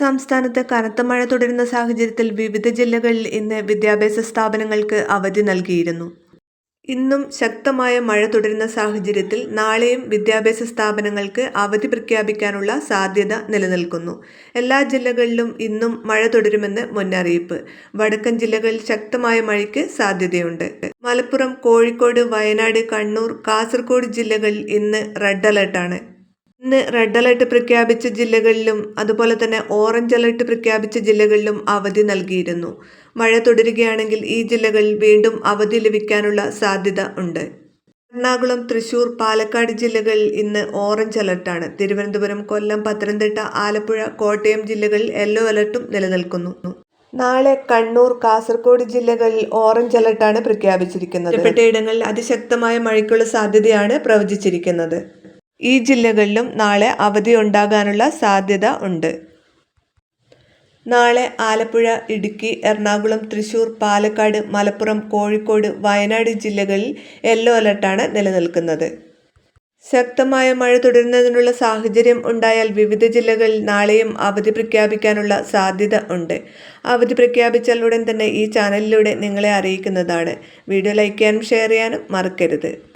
സംസ്ഥാനത്ത് കനത്ത മഴ തുടരുന്ന സാഹചര്യത്തിൽ വിവിധ ജില്ലകളിൽ ഇന്ന് വിദ്യാഭ്യാസ സ്ഥാപനങ്ങൾക്ക് അവധി നൽകിയിരുന്നു. ഇന്നും ശക്തമായ മഴ തുടരുന്ന സാഹചര്യത്തിൽ നാളെയും വിദ്യാഭ്യാസ സ്ഥാപനങ്ങൾക്ക് അവധി പ്രഖ്യാപിക്കാനുള്ള സാധ്യത നിലനിൽക്കുന്നു. എല്ലാ ജില്ലകളിലും ഇന്നും മഴ തുടരുമെന്ന് മുന്നറിയിപ്പ്. വടക്കൻ ജില്ലകളിൽ ശക്തമായ മഴയ്ക്ക് സാധ്യതയുണ്ട്. മലപ്പുറം കോഴിക്കോട് വയനാട് കണ്ണൂർ കാസർഗോഡ് ജില്ലകളിൽ ഇന്ന് റെഡ് അലർട്ടാണ്. ഇന്ന് റെഡ് അലർട്ട് പ്രഖ്യാപിച്ച ജില്ലകളിലും അതുപോലെ തന്നെ ഓറഞ്ച് അലർട്ട് പ്രഖ്യാപിച്ച ജില്ലകളിലും അവധി നൽകിയിരുന്നു. മഴ തുടരുകയാണെങ്കിൽ ഈ ജില്ലകളിൽ വീണ്ടും അവധി ലഭിക്കാനുള്ള സാധ്യത ഉണ്ട്. എറണാകുളം തൃശൂർ പാലക്കാട് ജില്ലകളിൽ ഇന്ന് ഓറഞ്ച് അലർട്ടാണ്. തിരുവനന്തപുരം കൊല്ലം പത്തനംതിട്ട ആലപ്പുഴ കോട്ടയം ജില്ലകളിൽ യെല്ലോ അലർട്ടും നിലനിൽക്കുന്നു. നാളെ കണ്ണൂർ കാസർഗോഡ് ജില്ലകളിൽ ഓറഞ്ച് അലർട്ടാണ് പ്രഖ്യാപിച്ചിരിക്കുന്നത്. ഒറ്റപ്പെട്ടയിടങ്ങളിൽ അതിശക്തമായ മഴയ്ക്കുള്ള സാധ്യതയാണ് പ്രവചിച്ചിരിക്കുന്നത്. ഈ ജില്ലകളിലും നാളെ അവധി ഉണ്ടാകാനുള്ള സാധ്യത ഉണ്ട്. നാളെ ആലപ്പുഴ ഇടുക്കി എറണാകുളം തൃശൂർ പാലക്കാട് മലപ്പുറം കോഴിക്കോട് വയനാട് ജില്ലകളിൽ യെല്ലോ അലർട്ടാണ് നിലനിൽക്കുന്നത്. ശക്തമായ മഴ തുടരുന്നതിനുള്ള സാഹചര്യം ഉണ്ടായാൽ വിവിധ ജില്ലകളിൽ നാളെയും അവധി പ്രഖ്യാപിക്കാനുള്ള സാധ്യത ഉണ്ട്. അവധി പ്രഖ്യാപിച്ചാൽ ഉടൻ തന്നെ ഈ ചാനലിലൂടെ നിങ്ങളെ അറിയിക്കുന്നതാണ്. വീഡിയോ ലൈക്ക് ചെയ്യാനും ഷെയർ ചെയ്യാനും മറക്കരുത്.